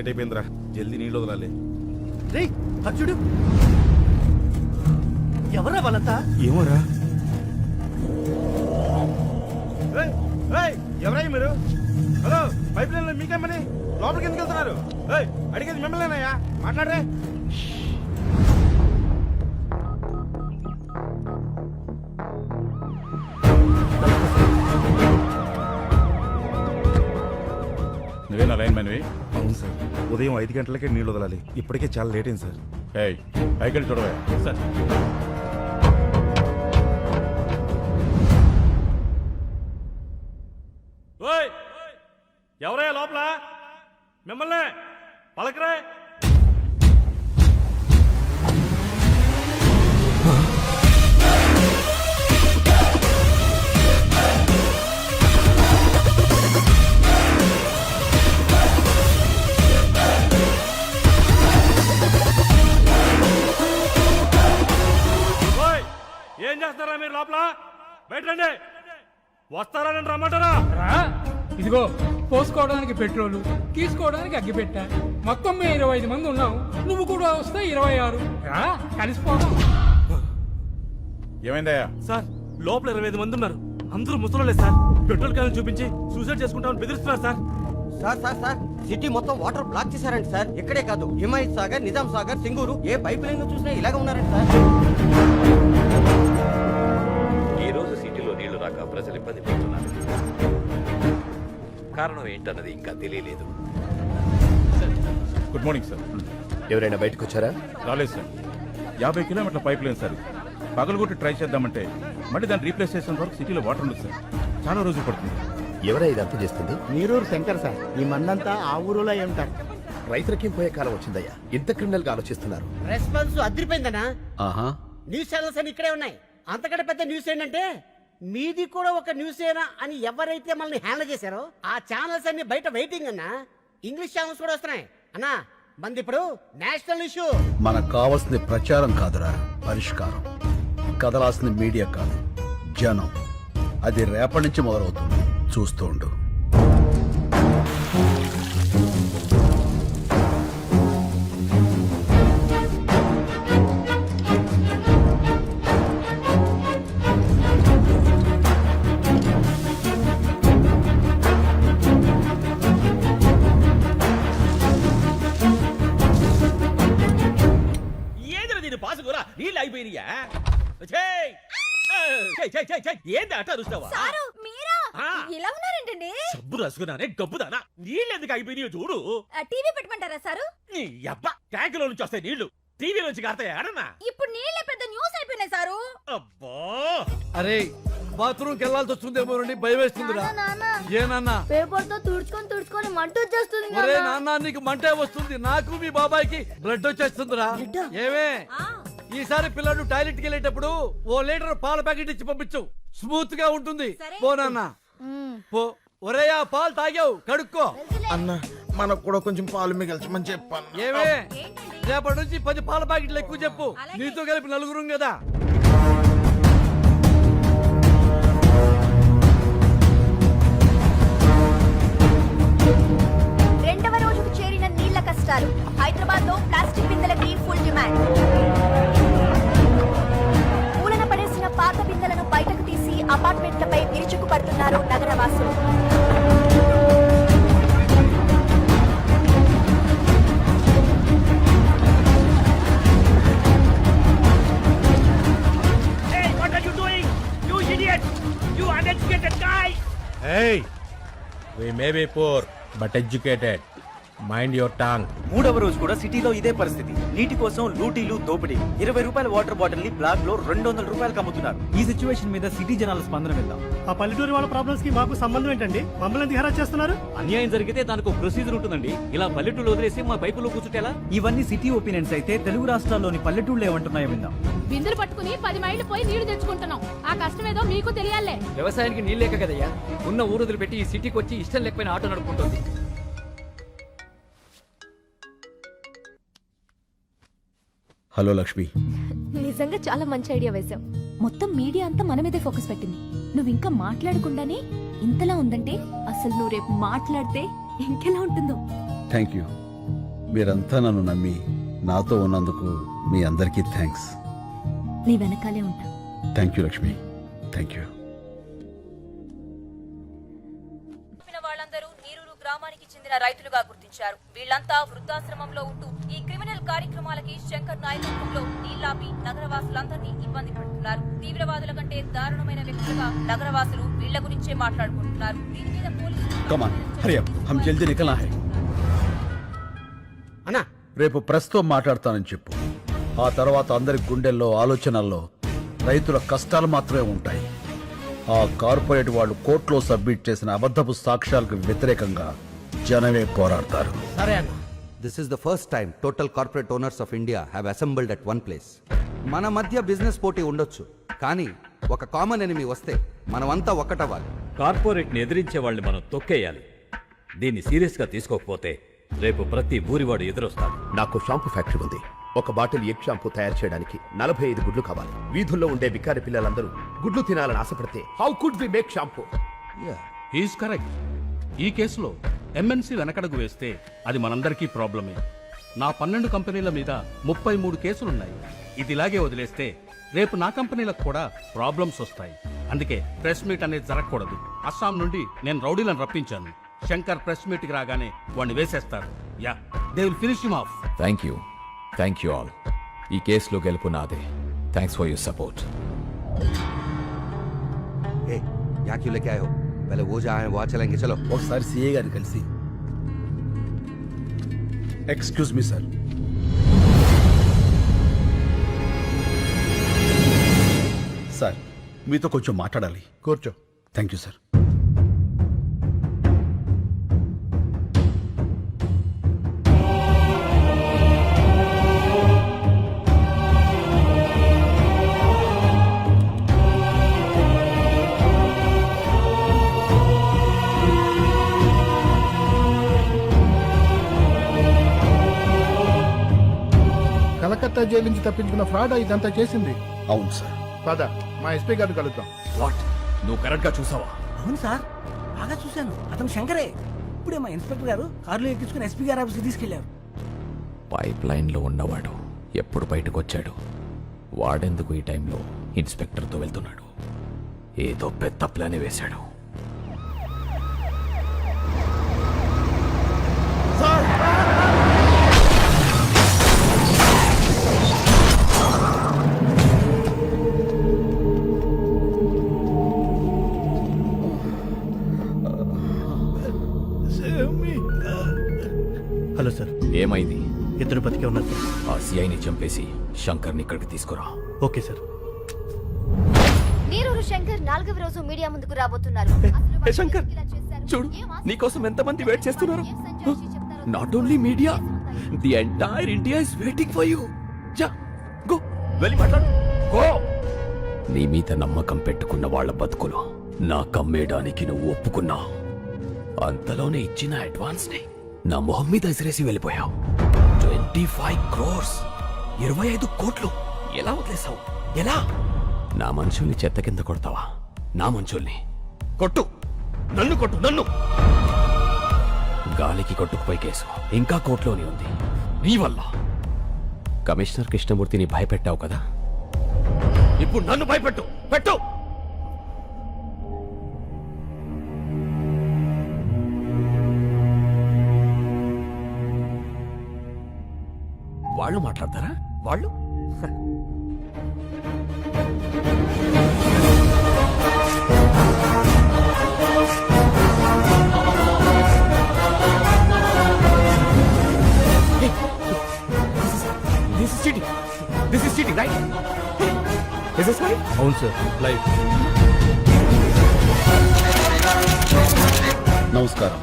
Late అయిపోయిందిరా. జల్దీ నీళ్ళు వదలాలి. రే అర్జుడు ఎవరా వాళ్ళంతా? ఏమోరా. ఎవరయ్య మీరు? హలో పైప్ లైన్ మీకేమని లోపలికి ఎందుకు వెళ్తున్నారు? అడిగేది మిమ్మల్నేనయ్యా. మాట్లాడరే. నువ్వేనా లైన్ మ్యాన్వి. అవును సార్. ఉదయం ఐదు గంటలకే నీళ్ళు వదలాలి. ఇప్పటికే చాలా లేట్ అయింది సార్. ఏయ్ పైకి చూడవే. సార్. ఓయ్ ఎవరయ్యా లోపల? మిమ్మల్ని పలకరే. ఏం చేస్తారా మీరు లోపల? బయట రండి వస్తారా నేను రమ్మంటారా రా. ఇదిగో పోసుకోవడానికి పెట్రోలు తీసుకోవడానికి అగ్గిపెట్ట. మొత్తం మేము ఇరవై ఐదు మంది ఉన్నాం. నువ్వు కూడా వస్తే ఇరవై ఆరు. రా కలిసిపోదాం. ఏమైందయ్యా? సార్ లోపల ఇరవై ఐదు మంది ఉన్నారు. అందరూ ముసలోళ్ళే సార్. పెట్రోల్ క్యాన్ చూపించి సూసైడ్ చేసుకుంటామని బెదిరిస్తున్నారు sir. Sir sir sir city మొత్తం వాటర్ బ్లాక్ చేశారంట సార్. ఇక్కడే కాదు హిమాయత్ సాగర్ నిజాం సాగర్ సింగూరు ఏ పైప్ లైన్ చూసినా ఇలాగ ఉన్నారంట సార్. ఇబ్బంది పడుతున్నారు. కారణం ఏంటన్నది ఇంకా తెలియలేదు. గుడ్ మార్నింగ్ సార్ ఎవరైనా బయటకు వచ్చారా? రాలేదు సార్ యాభై కిలోమీటర్ల పైప్ లైన్ సార్ పగలగొట్టి ట్రై చేద్దామంటే మళ్ళీ దాన్ని రీప్లేస్ చేసిన వరకు సిటీలో వాటర్ ఉండదు సార్ చాలా రోజులు పడుతుంది. ఎవరా ఇదంతా చేస్తుంది? నీరూరు శంకర్ సార్ ఈ మందంతా ఆ ఊరిలో ఉంటారు రైతులకేం పోయే కాలం వచ్చిందయ్యా? ఇంత క్రిమినల్గా ఆలోచిస్తున్నారు. రెస్పాన్స్ అదిరిపోయిందనా? ఆహా. న్యూస్ ఛానల్స్ అని ఇక్కడే ఉన్నాయి. అంతకంటే పెద్ద న్యూస్ ఏంటంటే మీది కూడా ఒక న్యూస్ ఏనా అని ఎవరైతే మనల్ని హ్యాండిల్ చేశారో ఆ ఛానల్స్ అన్ని బయట వెయిటింగ్ అన్నా ఇంగ్లీష్ ఛానల్స్ కూడా వస్తున్నాయి. అన్నా మంది ఇప్పుడు నేషనల్ ఇష్యూ మనకు కావాల్సింది ప్రచారం కాదురా పరిష్కారం. కదలాల్సింది మీడియా కాదు జనం. అది రేపటి నుంచి మొదలవుతుంది. చూస్తూ ఉండు. ఏంది అట్ట అరుస్తావా? సారు మీరా? ఆ. ఇలా ఉన్నారేంటండి? సబ్బు రాసుకున్నానే గబ్బుదానా. నీళ్ళు ఎందుకు అయిపోయినాయో చూడు. ఆ, టీవీ పెట్టమంటారా సారు? నీ అబ్బా ట్యాంకులో నుంచి వస్తాయి నీళ్ళు టీవీ నుంచి ఆడనా ఇప్పుడు నీళ్ళే పెద్ద న్యూస్ అయిపోయినాయి సారు. అబ్బా. అరే బాత్రూమ్కి వెళ్ళాల్సి వస్తుందేమో నుండి భయం వేస్తుందిరా. ఏనన్నా పేపర్తో తుడుచుకొని తుడుచుకొని మంట వచ్చేస్తుంది ఒరే నాన్న నీకు మంటే వస్తుంది. నాకు మీ బాబాయ్కి బ్లడ్ వచ్చేస్తుందిరా. ఏమే? ఈసారి పిల్లడు టాయిలెట్కి వెళ్ళేటప్పుడు ఓ లీటర్ పాల ప్యాకెట్ ఇచ్చి పంపించు. స్మూత్గా ఉంటుంది. సరే. పో నాన్న. పో. ఒరే ఆ పాలు తాగావు. కడుక్కో. అన్న మనకు కూడా కొంచెం పాలు మిగల్చమని చెప్పాను ఏమే? రేపటి నుంచి పది పాల ప్యాకెట్లు ఎక్కువ చెప్పు. నీతో కలిపి నలుగురు కదా. రెండవ రోజుకు చేరిన నీళ్ళ కష్టాలు. హైదరాబాద్లో ప్లాస్టిక్ బిందెలకి ఫుల్ డిమాండ్. అపార్ట్మెంట్లపై విరుచుకు పడుతున్నారు నగరవాసులు Hey, what are you doing? You idiot! Mind your tongue మూడవ రోజు కూడా సిటీలో ఇదే పరిస్థితి. నీటి కోసం లూటీలు దోపిడీ. ఇరవై రూపాయల వాటర్ బాటిల్ని బ్లాక్లో రెండు వందల రూపాయలకు అమ్ముతున్నారు. ఈ సిచ్యువేషన్ మీద సిటీ జనాల స్పందన వెళ్దాం ఆ పల్లెటూరు వాళ్ళ ప్రాబ్లమ్స్కి మాకు సంబంధం ఏంటండి? మమ్మల్ని ఎందుకు హెరాస్ చేస్తున్నారు? అన్యాయం జరిగితే దానికి ప్రొసీజర్ ఉంటుందండి. ఇలా పల్లెటూళ్ళు వదిలేసి మా పైపులో కూర్చుంటేలా ఇవన్నీ సిటీ ఒపీనియన్స్ అయితే తెలుగు రాష్ట్రాల్లోని పల్లెటూళ్ళు ఏమంటున్నాయో విందాం. బిందెలు పట్టుకుని పది మైళ్ళు పోయి నీళ్ళు తెచ్చుకుంటున్నాం. ఆ కష్టం ఏదో మీకు తెలియాలే. వ్యవసాయానికి నీళ్ళేక కదయ్యా? ఉన్న ఊరు పెట్టి ఈ సిటీకి వచ్చి ఇష్టం లేకపోయిన ఆటో నడుపుకుంటుంది. హలో లక్ష్మి. నిజంగా చాలా మంచి ఐడియా వేశావు. మొత్తం మీడియా అంతా మన మీదే ఫోకస్ పెట్టింది. నువ్వు ఇంకా మాట్లాడకుండానే ఇంతలా ఉందంటే అసలు నువ్వు రేపు మాట్లాడితే ఇంకెలా ఉంటుందో. థ్యాంక్ యూ మీరంతా నన్ను నమ్మి నాతో ఉన్నందుకు మీ అందరికీ థ్యాంక్స్ నీ వెనకాలే ఉంటా. Thank you Lakshmi. Thank you వాళ్ళందరూ నీరూరు గ్రామానికి చెందిన రైతులుగా గుర్తించారు. వీళ్ళంతా వృద్ధాశ్రమంలో ఉంటూ ఈ క్రిమినల్ కార్యక్రమాలకి శంకర్ నాయకత్వంలో నీళ్ళాపి నగరవాసులందరినీ ఇబ్బంది పెడుతున్నారు. తీవ్రవాదుల కంటే దారుణమైన వ్యక్తులుగా నగరవాసులు వీళ్ళ గురించే మాట్లాడుకుంటున్నారు. దీని మీద పోలీసులు అన్నా! రేపు ప్రెస్తో మాట్లాడతానని చెప్పు. ఆ తర్వాత అందరి గుండెల్లో ఆలోచనల్లో రైతుల కష్టాలు మాత్రమే ఉంటాయి. ఆ కార్పొరేట్ వాళ్ళు కోర్టులో సబ్మిట్ చేసిన అబద్ధపు సాక్ష్యాలకు వ్యతిరేకంగా జనమే పోరాడతారు. సరే అన్న. This is the first time total corporate owners of India have assembled at one place మన మధ్య బిజినెస్ పోటీ ఉండొచ్చు కానీ ఒక కామన్ ఎనిమి వస్తే మనమంతా ఒక్కటవ్వాలి కార్పొరేట్ని ఎదిరించే వాళ్ళని మనం తొక్కేయాలి. దీన్ని సీరియస్గా తీసుకోకపోతే రేపు ప్రతి ఊరివాడు ఎదురొస్తాడు. నాకు షాంపూ ఫ్యాక్టరీ ఉంది. ఒక బాటిల్ ఎగ్ షాంపూ తయారు చేయడానికి నలభై ఐదు గుడ్లు కావాలి. వీధుల్లో ఉండే బికారి పిల్లలందరూ గుడ్లు తినాలని ఆశపడితే how could we make shampoo is correct ఈ కేసులో ఎంఎన్సీ వెనకడుగు వేస్తే అది మనందరికీ ప్రాబ్లమే. నా పన్నెండు కంపెనీల మీద ముప్పై మూడు కేసులున్నాయి. ఇది ఇలాగే వదిలేస్తే రేపు నా కంపెనీలకు కూడా ప్రాబ్లమ్స్ వస్తాయి. అందుకే ప్రెస్ మీట్ అనేది జరగకూడదు. అస్సాం నుండి నేను రౌడీలను రప్పించాను. శంకర్ ప్రెస్ మీట్కి రాగానే వాడిని వేసేస్తారు. Yeah they will finish him off. Thank you. Thank you all. ఈ కేసులో గెలుపు నాదే. Thanks for your support. ఏ లేకే ఆయో पहले वो जहाँ है वहाँ चलेंगे चलो ఒకసారి సీఏ గారిని కలిసి. ఎక్స్క్యూజ్ మీ సార్ సార్ మీతో కొంచెం మాట్లాడాలి. కూర్చో. Thank you sir Calcutta jail నుంచి తప్పించుకున్న ఫ్రాడ్ ఇదంతా చేసింది. అవును సార్. పద మా ఎస్పీ గారిని కలుద్దాం. వాట్? నువ్వు కరెక్ట్గా చూసావా? అవును సార్ బాగా చూశాను. అతను శంకరే. ఇప్పుడే మా ఇన్స్పెక్టర్ గారు కారులో ఎక్కించుకుని ఎస్పీ గారి ఆఫీస్కి తీసుకెళ్ళారు. పైప్ లైన్లో ఉన్నవాడు ఎప్పుడు బయటకు వచ్చాడు? వాడెందుకు ఈ టైంలో ఇన్స్పెక్టర్తో వెళ్తున్నాడు? ఏదో పెద్ద ప్లాన్ వేశాడు. Hello sir. ఏమైంది? ఇద్దరు బతికే ఉన్నారు సార్. ఆ సిఐని చంపేసి శంకర్ని ఇక్కడికి తీసుకురా. Okay sir. నీరూరు శంకర్ నాలుగవ రోజు మీడియా ముందుకు రాబోతున్నారు. శంకర్, చూడు, నీకోసం ఎంతమంది వెయిట్ చేస్తున్నారు? Not only media the entire India is waiting for you జా గో వెళ్ళి మాట్లాడు. గో నీ మీద నమ్మకం పెట్టుకున్న వాళ్ళ బతుకులు నా కమ్మేయడానికి నువ్వు ఒప్పుకున్నావు. అంతలోనే ఇచ్చిన అడ్వాన్స్ని. నా మొహం మీద ఎసిరేసి వెళ్ళిపోయావు. Twenty five crores. ఇరవై ఐదు కోట్లు. ఎలా వదిలేసావు ఎలా? నా మనుషుల్ని చెత్త కింద కొడతావా? నా మనుషుల్ని. కొట్టు. నన్ను కొట్టు నన్ను. గాలికి కొట్టుకుపోయి కేసు. ఇంకా కోర్టులోనే ఉంది. నీ వల్ల. కమిషనర్ కృష్ణమూర్తిని భయపెట్టావు కదా? ఇప్పుడు నన్ను భయపెట్టు. పెట్టు. వాళ్ళు మాట్లాడతారా? వాళ్ళు? This is cheating this is cheating right? Is this right అవును సార్ లైవ్. నమస్కారం.